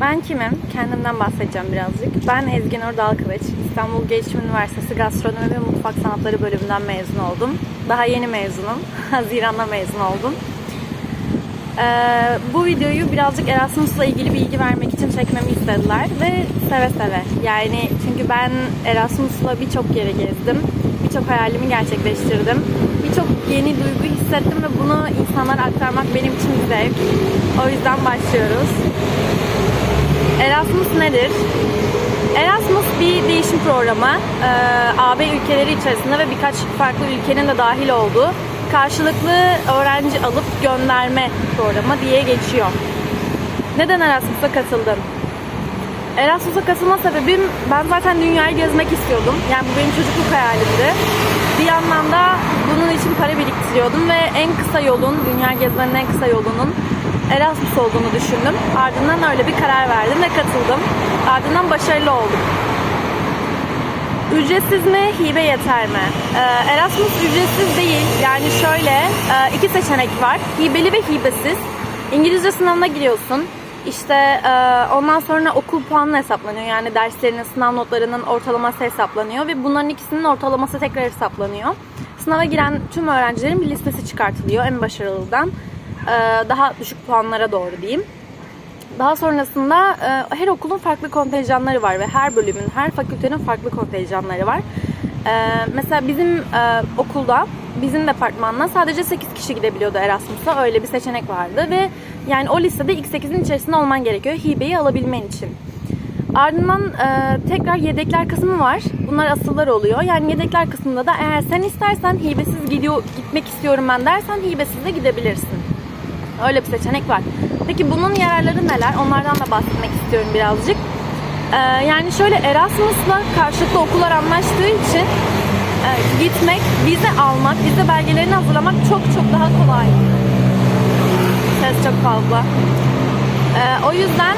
Ben kimim? Kendimden bahsedeceğim birazcık. Ben Ezgi Nur Dalkılıç. İstanbul Gelişim Üniversitesi Gastronomi ve Mutfak Sanatları bölümünden mezun oldum. Daha yeni mezunum. Haziran'da mezun oldum. Ee, bu videoyu birazcık Erasmus'la ilgili bilgi vermek için çekmemi istediler ve seve seve. Yani çünkü ben Erasmus'la birçok yere gezdim. Birçok hayalimi gerçekleştirdim. Birçok yeni duygu hissettim ve bunu insanlara aktarmak benim için zevk. O yüzden başlıyoruz. Erasmus nedir? Erasmus bir değişim programı. Ee, AB ülkeleri içerisinde ve birkaç farklı ülkenin de dahil olduğu karşılıklı öğrenci alıp gönderme programı diye geçiyor. Neden Erasmus'a katıldım? Erasmus'a katılma sebebim ben zaten dünyayı gezmek istiyordum. Yani bu benim çocukluk hayalimdi. Bir yandan da bunun için para biriktiriyordum ve en kısa yolun, dünya gezmenin en kısa yolunun Erasmus olduğunu düşündüm. Ardından öyle bir karar verdim ve katıldım. Ardından başarılı oldum. Ücretsiz mi, hibe yeter mi? Ee, Erasmus ücretsiz değil. Yani şöyle e, iki seçenek var. Hibeli ve hibesiz. İngilizce sınavına giriyorsun. İşte e, ondan sonra okul puanı hesaplanıyor. Yani derslerinin, sınav notlarının ortalaması hesaplanıyor ve bunların ikisinin ortalaması tekrar hesaplanıyor. Sınava giren tüm öğrencilerin bir listesi çıkartılıyor en başarılıdan daha düşük puanlara doğru diyeyim. Daha sonrasında e, her okulun farklı kontenjanları var ve her bölümün, her fakültenin farklı kontenjanları var. E, mesela bizim e, okulda, bizim departmanla sadece 8 kişi gidebiliyordu Erasmus'a. Öyle bir seçenek vardı ve yani o listede ilk 8'in içerisinde olman gerekiyor hibeyi alabilmen için. Ardından e, tekrar yedekler kısmı var. Bunlar asıllar oluyor. Yani yedekler kısmında da eğer sen istersen hibesiz gidiyor gitmek istiyorum ben dersen hibesiz de gidebilirsin. Öyle bir seçenek var. Peki bunun yararları neler? Onlardan da bahsetmek istiyorum birazcık. Ee, yani şöyle Erasmus'la karşılıklı okullar anlaştığı için e, gitmek, vize almak, vize belgelerini hazırlamak çok çok daha kolay. Ses çok fazla. Ee, o yüzden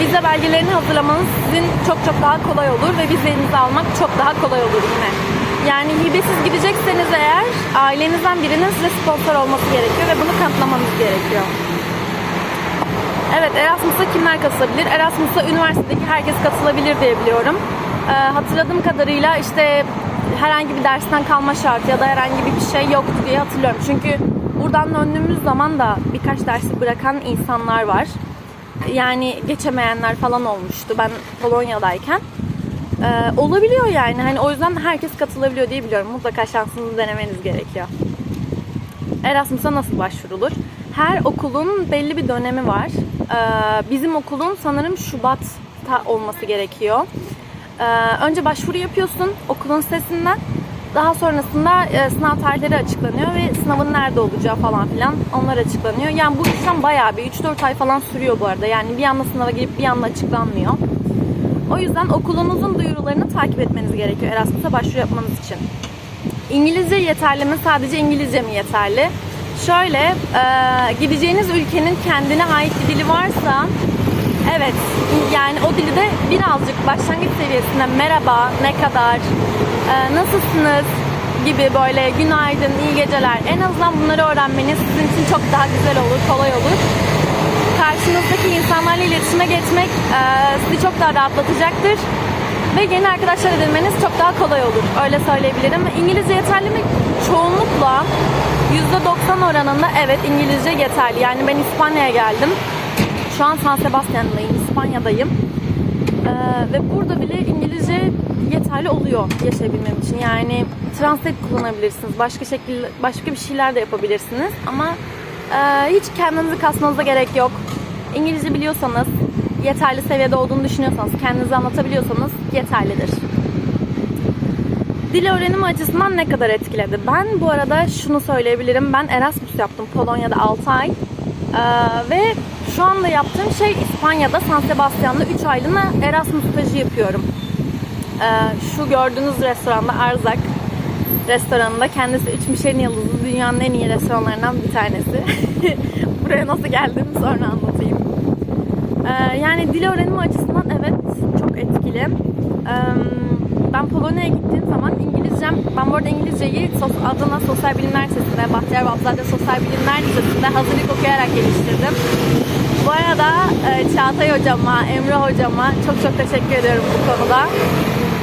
vize belgelerini hazırlamanız sizin çok çok daha kolay olur ve vizenizi almak çok daha kolay olur yine. Yani hibesiz gidecekseniz eğer ailenizden birinin size sponsor olması gerekiyor ve bunu kanıtlamanız gerekiyor. Evet Erasmus'a kimler katılabilir? Erasmus'a üniversitedeki herkes katılabilir diye biliyorum. Ee, hatırladığım kadarıyla işte herhangi bir dersten kalma şartı ya da herhangi bir şey yoktu diye hatırlıyorum. Çünkü buradan döndüğümüz zaman da birkaç dersi bırakan insanlar var. Yani geçemeyenler falan olmuştu ben Polonya'dayken. Ee, olabiliyor yani. Hani o yüzden herkes katılabiliyor diye biliyorum. Mutlaka şansınızı denemeniz gerekiyor. Erasmus'a nasıl başvurulur? Her okulun belli bir dönemi var. Ee, bizim okulun sanırım Şubat'ta olması gerekiyor. Ee, önce başvuru yapıyorsun okulun sitesinden. Daha sonrasında e, sınav tarihleri açıklanıyor ve sınavın nerede olacağı falan filan onlar açıklanıyor. Yani bu işlem bayağı bir 3-4 ay falan sürüyor bu arada. Yani bir anda sınava girip bir anda açıklanmıyor. O yüzden okulunuzun duyurularını takip etmeniz gerekiyor Erasmus'a başvuru yapmanız için. İngilizce yeterli mi? Sadece İngilizce mi yeterli? Şöyle, e, gideceğiniz ülkenin kendine ait bir dili varsa evet yani o dili de birazcık başlangıç seviyesinde merhaba, ne kadar, e, nasılsınız gibi böyle günaydın, iyi geceler en azından bunları öğrenmeniz sizin için çok daha güzel olur, kolay olur karşınızdaki insanlarla iletişime geçmek e, sizi çok daha rahatlatacaktır. Ve yeni arkadaşlar edinmeniz çok daha kolay olur. Öyle söyleyebilirim. İngilizce yeterli mi? Çoğunlukla %90 oranında evet İngilizce yeterli. Yani ben İspanya'ya geldim. Şu an San Sebastian'dayım, İspanya'dayım. Ee, ve burada bile İngilizce yeterli oluyor yaşayabilmem için. Yani translate kullanabilirsiniz. Başka şekil, başka bir şeyler de yapabilirsiniz. Ama ee, hiç kendinizi kasmanıza gerek yok. İngilizce biliyorsanız, yeterli seviyede olduğunu düşünüyorsanız, kendinizi anlatabiliyorsanız yeterlidir. Dil öğrenimi açısından ne kadar etkiledi? Ben bu arada şunu söyleyebilirim. Ben Erasmus yaptım Polonya'da 6 ay. Ee, ve şu anda yaptığım şey İspanya'da San Sebastian'da 3 aylığına Erasmus stajı yapıyorum. Ee, şu gördüğünüz restoranda Arzak restoranında kendisi 3 Michelin yıldızlı dünyanın en iyi restoranlarından bir tanesi. Buraya nasıl geldiğimi sonra anlatayım. Ee, yani dil öğrenimi açısından evet çok etkili. Ee, ben Polonya'ya gittiğim zaman İngilizcem, ben bu arada İngilizceyi Adana Sosyal Bilimler Lisesi'nde, Bahtiyar Babzade Sosyal Bilimler Lisesi'nde hazırlık okuyarak geliştirdim. Bu arada e, Çağatay hocama, Emre hocama çok çok teşekkür ediyorum bu konuda.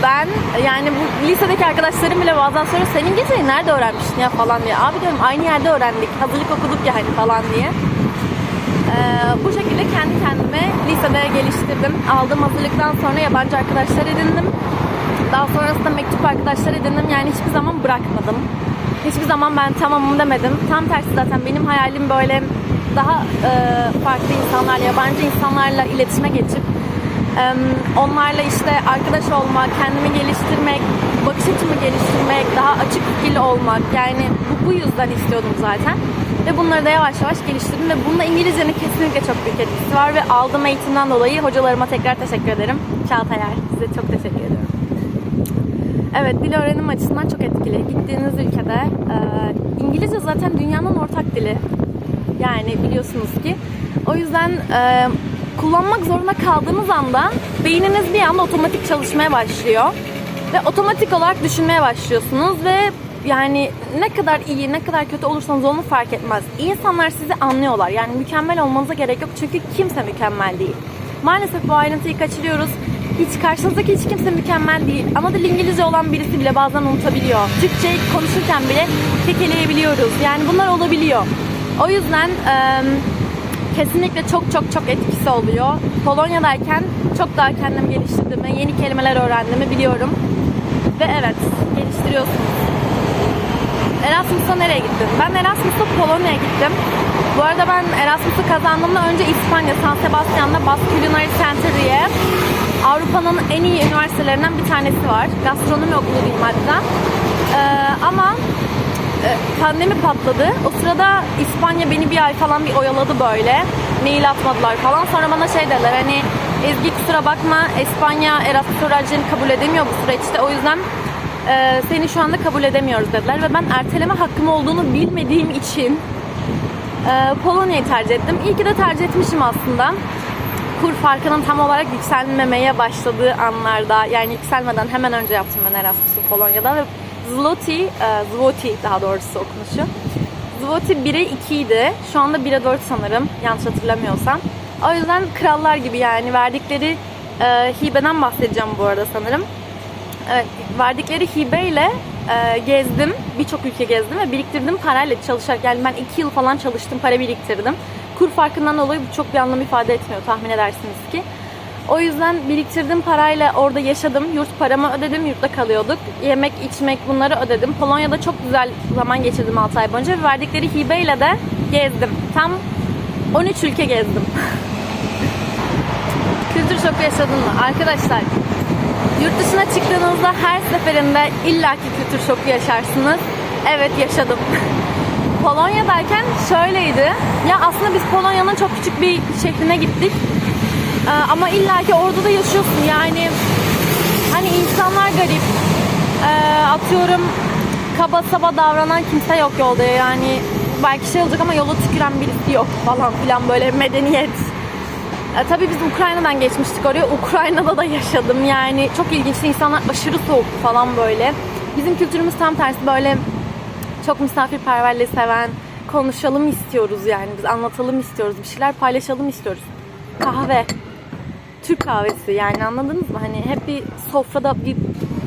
Ben yani bu lisedeki arkadaşlarım bile bazen soruyor senin İngilizceyi nerede öğrenmiştin ya falan diye. Abi diyorum aynı yerde öğrendik. Hazırlık okuduk ya hani falan diye. Ee, bu şekilde kendi kendime lisede geliştirdim. Aldığım hazırlıktan sonra yabancı arkadaşlar edindim. Daha sonrasında mektup arkadaşlar edindim. Yani hiçbir zaman bırakmadım. Hiçbir zaman ben tamamım demedim. Tam tersi zaten benim hayalim böyle daha e, farklı insanlarla, yabancı insanlarla iletişime geçip onlarla işte arkadaş olmak, kendimi geliştirmek, bakış açımı geliştirmek, daha açık fikirli olmak. Yani bu, bu yüzden istiyordum zaten. Ve bunları da yavaş yavaş geliştirdim ve bunda İngilizcenin kesinlikle çok büyük etkisi var ve aldığım eğitimden dolayı hocalarıma tekrar teşekkür ederim. Çağatay Er, size çok teşekkür ediyorum. Evet, dil öğrenim açısından çok etkili. Gittiğiniz ülkede e, İngilizce zaten dünyanın ortak dili. Yani biliyorsunuz ki. O yüzden e, kullanmak zorunda kaldığınız anda beyniniz bir anda otomatik çalışmaya başlıyor. Ve otomatik olarak düşünmeye başlıyorsunuz ve yani ne kadar iyi, ne kadar kötü olursanız onu fark etmez. İnsanlar sizi anlıyorlar. Yani mükemmel olmanıza gerek yok çünkü kimse mükemmel değil. Maalesef bu ayrıntıyı kaçırıyoruz. Hiç karşınızdaki hiç kimse mükemmel değil. Ana dil İngilizce olan birisi bile bazen unutabiliyor. Türkçe konuşurken bile kekeleyebiliyoruz. Yani bunlar olabiliyor. O yüzden eee, kesinlikle çok çok çok etkisi oluyor. Polonya'dayken çok daha kendimi geliştirdiğimi, yeni kelimeler öğrendiğimi biliyorum. Ve evet, geliştiriyorsunuz. Erasmus'a nereye gittin? Ben Erasmus'a Polonya'ya gittim. Bu arada ben Erasmus'u kazandığımda önce İspanya, San Sebastian'da Basque Culinary Center diye Avrupa'nın en iyi üniversitelerinden bir tanesi var. Gastronomi okulu diyeyim hatta. Ee, ama pandemi patladı. O sırada İspanya beni bir ay falan bir oyaladı böyle. Mail atmadılar falan. Sonra bana şey dediler hani Ezgi kusura bakma İspanya Erasmus öğrencilerini kabul edemiyor bu süreçte. O yüzden e, seni şu anda kabul edemiyoruz dediler. Ve ben erteleme hakkım olduğunu bilmediğim için e, Polonya'yı tercih ettim. İyi ki de tercih etmişim aslında. Kur farkının tam olarak yükselmemeye başladığı anlarda yani yükselmeden hemen önce yaptım ben Erasmus'u Polonya'da ve Zloty, e, Zloty daha doğrusu okunuşu. Zloty 1'e 2 idi. Şu anda 1'e 4 sanırım. Yanlış hatırlamıyorsam. O yüzden krallar gibi yani verdikleri e, hibeden bahsedeceğim bu arada sanırım. Evet, verdikleri hibeyle e, gezdim. Birçok ülke gezdim ve biriktirdim parayla çalışarak. Yani ben 2 yıl falan çalıştım, para biriktirdim. Kur farkından dolayı bu çok bir anlam ifade etmiyor tahmin edersiniz ki. O yüzden biriktirdim parayla orada yaşadım. Yurt paramı ödedim, yurtta kalıyorduk. Yemek, içmek bunları ödedim. Polonya'da çok güzel zaman geçirdim 6 ay boyunca ve verdikleri hibeyle de gezdim. Tam 13 ülke gezdim. Kültür şoku yaşadın mı? Arkadaşlar Yurt dışına çıktığınızda her seferinde illaki kültür şoku yaşarsınız. Evet yaşadım. Polonya'dayken şöyleydi. Ya aslında biz Polonya'nın çok küçük bir şehrine gittik. Ee, ama illaki orada da yaşıyorsun. Yani hani insanlar garip. Ee, atıyorum kaba saba davranan kimse yok yolda. Yani belki şey olacak ama yola tüküren birisi yok falan filan böyle medeniyet. E, tabii biz Ukrayna'dan geçmiştik oraya. Ukrayna'da da yaşadım. Yani çok ilginçti. İnsanlar aşırı soğuk falan böyle. Bizim kültürümüz tam tersi böyle çok misafirperverliği seven, konuşalım istiyoruz yani. Biz anlatalım istiyoruz. Bir şeyler paylaşalım istiyoruz. Kahve. Türk kahvesi yani anladınız mı? Hani hep bir sofrada bir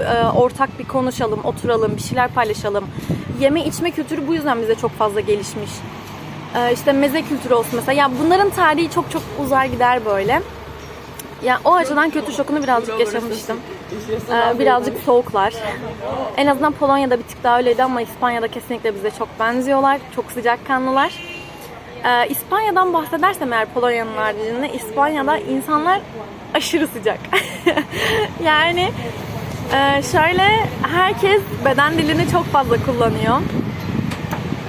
e, ortak bir konuşalım, oturalım, bir şeyler paylaşalım. Yeme içme kültürü bu yüzden bize çok fazla gelişmiş. Ee, işte meze kültürü olsun mesela. Ya bunların tarihi çok çok uzar gider böyle. Ya o açıdan kötü şokunu birazcık yaşamıştım. Ee, birazcık soğuklar. En azından Polonya'da bir tık daha öyleydi ama İspanya'da kesinlikle bize çok benziyorlar. Çok sıcakkanlılar. Ee, İspanya'dan bahsedersem eğer Polonya'nın haricinde İspanya'da insanlar aşırı sıcak. yani e, şöyle herkes beden dilini çok fazla kullanıyor.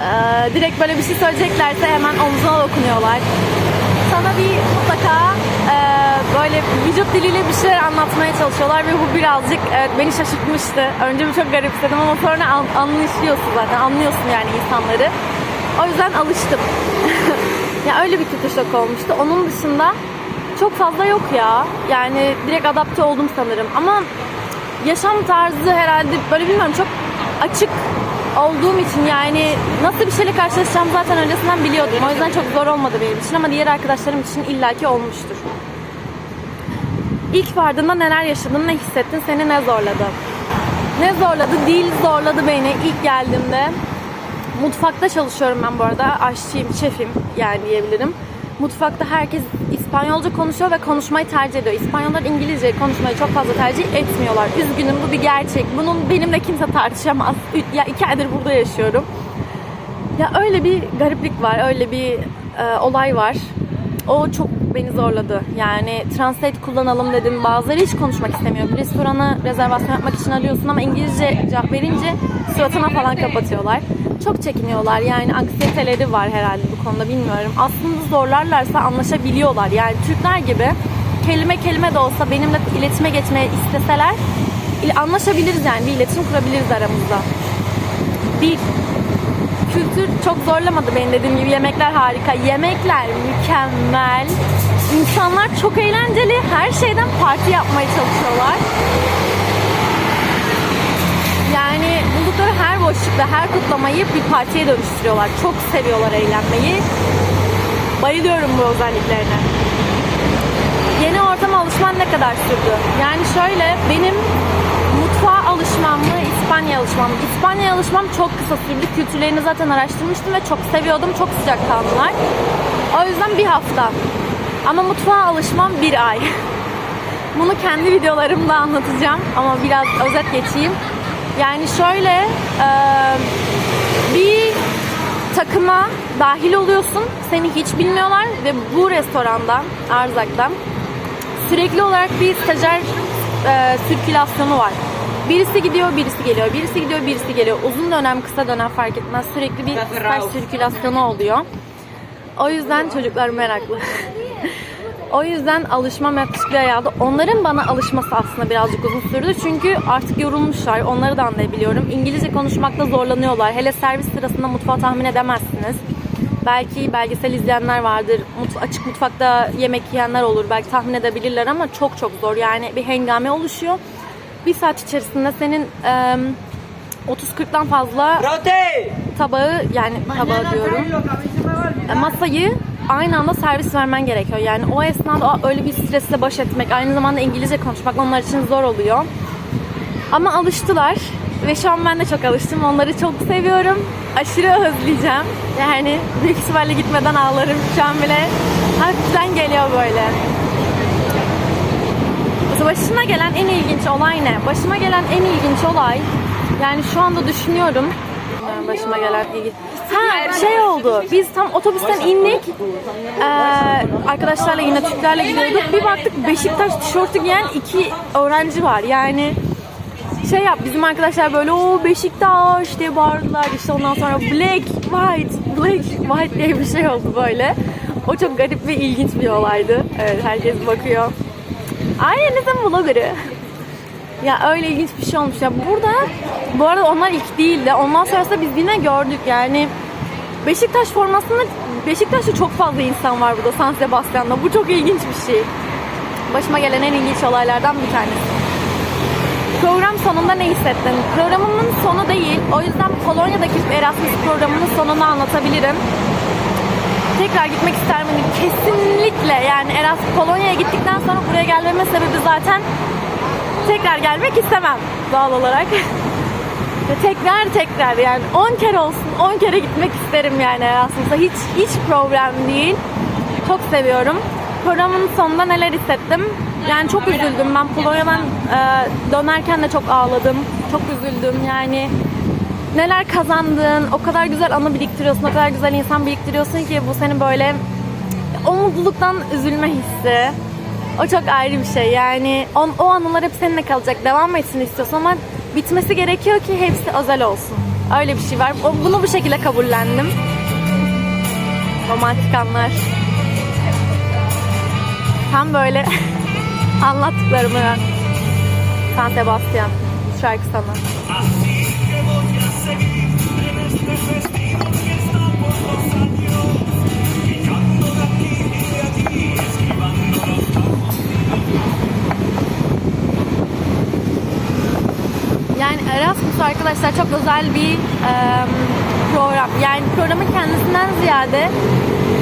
Ee, direkt böyle bir şey söyleyeceklerse hemen omzuna dokunuyorlar. Sana bir mutlaka e, böyle vücut diliyle bir şeyler anlatmaya çalışıyorlar ve bu birazcık evet, beni şaşırtmıştı. Önce bir çok garipsedim ama sonra an, anlaşıyorsun zaten, anlıyorsun yani insanları. O yüzden alıştım. Ya öyle bir kültür şok olmuştu. Onun dışında çok fazla yok ya. Yani direkt adapte oldum sanırım. Ama yaşam tarzı herhalde böyle bilmiyorum çok açık olduğum için yani nasıl bir şeyle karşılaşacağımı zaten öncesinden biliyordum. O yüzden çok zor olmadı benim için ama diğer arkadaşlarım için illaki olmuştur. İlk vardığında neler yaşadın, ne hissettin, seni ne zorladı? Ne zorladı? Dil zorladı beni ilk geldiğimde. Mutfakta çalışıyorum ben bu arada. Aşçıyım, şefim yani diyebilirim. Mutfakta herkes İspanyolca konuşuyor ve konuşmayı tercih ediyor. İspanyollar İngilizce konuşmayı çok fazla tercih etmiyorlar. Üzgünüm bu bir gerçek. Bunun benimle kimse tartışamaz. Ya iki aydır burada yaşıyorum. Ya öyle bir gariplik var, öyle bir e, olay var. O çok beni zorladı. Yani translate kullanalım dedim. Bazıları hiç konuşmak istemiyor. Bir restorana rezervasyon yapmak için arıyorsun ama İngilizce cevap verince suratına falan kapatıyorlar. Çok çekiniyorlar. Yani anksiyeteleri var herhalde bu konuda bilmiyorum. Aslında zorlarlarsa anlaşabiliyorlar. Yani Türkler gibi kelime kelime de olsa benimle iletişime geçmeye isteseler il- anlaşabiliriz yani. Bir iletişim kurabiliriz aramızda. Bir kültür çok zorlamadı beni dediğim gibi. Yemekler harika. Yemekler mükemmel. İnsanlar çok eğlenceli. Her şeyden parti yapmaya çalışıyorlar. Yani buldukları her boşlukta, her kutlamayı bir partiye dönüştürüyorlar. Çok seviyorlar eğlenmeyi. Bayılıyorum bu özelliklerine. Yeni ortama alışman ne kadar sürdü? Yani şöyle benim mutfağa alışmam mı, İspanya alışmam mı? İspanya alışmam çok kısa sürdü. Kültürlerini zaten araştırmıştım ve çok seviyordum. Çok sıcakkanlılar. O yüzden bir hafta. Ama mutfağa alışmam bir ay. Bunu kendi videolarımda anlatacağım ama biraz özet geçeyim. Yani şöyle e, bir takıma dahil oluyorsun. Seni hiç bilmiyorlar ve bu restoranda, Arzak'ta sürekli olarak bir stajyer e, sirkülasyonu var. Birisi gidiyor, birisi geliyor, birisi gidiyor, birisi geliyor. Uzun dönem, kısa dönem fark etmez. Sürekli bir staj sirkülasyonu oluyor. O yüzden çocuklar meraklı. o yüzden alışmam ay aldı. Onların bana alışması aslında birazcık uzun sürdü. Çünkü artık yorulmuşlar. Onları da anlayabiliyorum. İngilizce konuşmakta zorlanıyorlar. Hele servis sırasında mutfağı tahmin edemezsiniz. Belki belgesel izleyenler vardır. Mut- açık mutfakta yemek yiyenler olur. Belki tahmin edebilirler ama çok çok zor. Yani bir hengame oluşuyor. Bir saat içerisinde senin em, 30-40'dan fazla ¡Rote! tabağı yani tabağı diyorum e, masayı aynı anda servis vermen gerekiyor. Yani o esnada öyle bir stresle baş etmek, aynı zamanda İngilizce konuşmak onlar için zor oluyor. Ama alıştılar ve şu an ben de çok alıştım. Onları çok seviyorum. Aşırı özleyeceğim. Yani büyük ihtimalle gitmeden ağlarım. Şu an bile hafiften geliyor böyle. Başına gelen en ilginç olay ne? Başıma gelen en ilginç olay yani şu anda düşünüyorum. Başıma gelen ilginç. Ha şey oldu. Biz tam otobüsten indik. Ee, arkadaşlarla yine Türklerle gidiyorduk. Bir baktık Beşiktaş tişörtü giyen iki öğrenci var. Yani şey yap bizim arkadaşlar böyle o Beşiktaş diye bağırdılar işte ondan sonra black white black white diye bir şey oldu böyle. O çok garip ve ilginç bir olaydı. Evet herkes bakıyor. Ailenizin vloggerı. Ya öyle ilginç bir şey olmuş ya. Burada bu arada onlar ilk değildi. Ondan sonrasında biz yine gördük yani. Beşiktaş formasında Beşiktaş'ta çok fazla insan var burada San Sebastian'da. Bu çok ilginç bir şey. Başıma gelen en ilginç olaylardan bir tanesi. Program sonunda ne hissettin? Programımın sonu değil. O yüzden Polonya'daki Erasmus programının sonunu anlatabilirim. Tekrar gitmek ister miydim? Kesinlikle. Yani Erasmus Polonya'ya gittikten sonra buraya gelmemin sebebi zaten tekrar gelmek istemem doğal olarak. Ve tekrar tekrar yani 10 kere olsun 10 kere gitmek isterim yani Erasmus'a. Hiç hiç problem değil. Çok seviyorum. Programın sonunda neler hissettim? Yani çok üzüldüm. Ben Polonya'dan e, dönerken de çok ağladım. Çok üzüldüm yani. Neler kazandın, o kadar güzel anı biriktiriyorsun, o kadar güzel insan biriktiriyorsun ki bu seni böyle o mutluluktan üzülme hissi. O çok ayrı bir şey yani o, o anılar hep seninle kalacak. Devam etsin istiyorsun ama bitmesi gerekiyor ki hepsi özel olsun. Öyle bir şey var. O, bunu bu şekilde kabullendim. Romantik anlar. Tam böyle anlattıklarımı San Sebastian şarkı sana. Erasmus arkadaşlar çok özel bir e, program. Yani programın kendisinden ziyade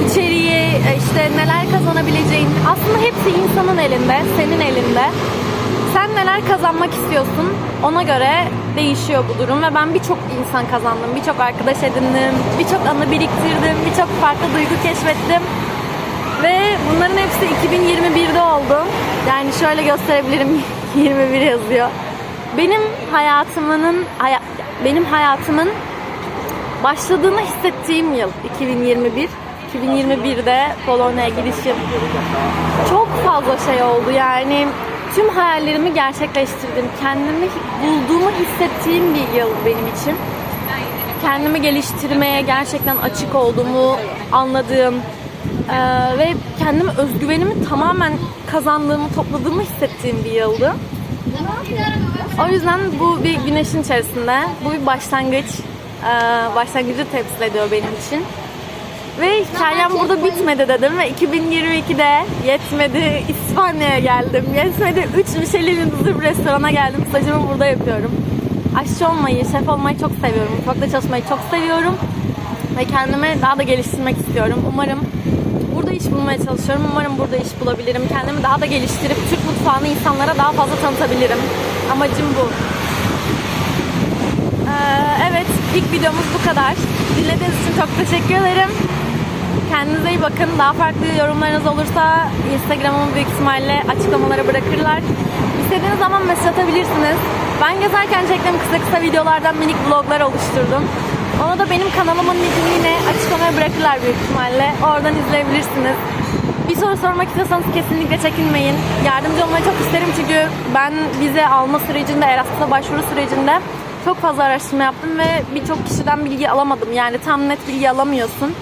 içeriği, e, işte neler kazanabileceğin aslında hepsi insanın elinde, senin elinde. Sen neler kazanmak istiyorsun ona göre değişiyor bu durum ve ben birçok insan kazandım, birçok arkadaş edindim, birçok anı biriktirdim, birçok farklı duygu keşfettim. Ve bunların hepsi 2021'de oldu. Yani şöyle gösterebilirim 21 yazıyor. Benim hayatımın haya- benim hayatımın başladığını hissettiğim yıl 2021. 2021'de Polonya'ya gidişim. Çok fazla şey oldu yani. Tüm hayallerimi gerçekleştirdim. Kendimi bulduğumu hissettiğim bir yıl benim için. Kendimi geliştirmeye gerçekten açık olduğumu anladığım eee, ve kendime özgüvenimi tamamen kazandığımı, topladığımı hissettiğim bir yıldı. O yüzden bu bir güneşin içerisinde. Bu bir başlangıç. Ee, başlangıcı temsil ediyor benim için. Ve hikayem burada bitmedi dedim ve 2022'de yetmedi İspanya'ya geldim. Yetmedi 3 Michelin yıldızlı bir restorana geldim. Stajımı burada yapıyorum. Aşçı olmayı, şef olmayı çok seviyorum. Mutfakta çalışmayı çok seviyorum. Ve kendimi daha da geliştirmek istiyorum. Umarım burada iş bulmaya çalışıyorum. Umarım burada iş bulabilirim. Kendimi daha da geliştirip Türk mutfağını insanlara daha fazla tanıtabilirim. Amacım bu. Ee, evet, ilk videomuz bu kadar. Dinlediğiniz için çok teşekkür ederim. Kendinize iyi bakın. Daha farklı yorumlarınız olursa Instagram'ımı büyük ihtimalle açıklamalara bırakırlar. İstediğiniz zaman mesaj atabilirsiniz. Ben gezerken çektiğim kısa kısa videolardan minik vloglar oluşturdum. Onu da benim kanalımın linkini yine açıklamaya bırakırlar büyük ihtimalle. Oradan izleyebilirsiniz. Bir soru sormak istiyorsanız kesinlikle çekinmeyin. Yardımcı olmayı çok isterim çünkü ben vize alma sürecinde, Erasmus'a başvuru sürecinde çok fazla araştırma yaptım ve birçok kişiden bilgi alamadım. Yani tam net bilgi alamıyorsun.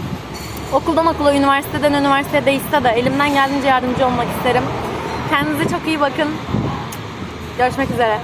Okuldan okula, üniversiteden üniversiteye değişse de elimden geldiğince yardımcı olmak isterim. Kendinize çok iyi bakın. Görüşmek üzere.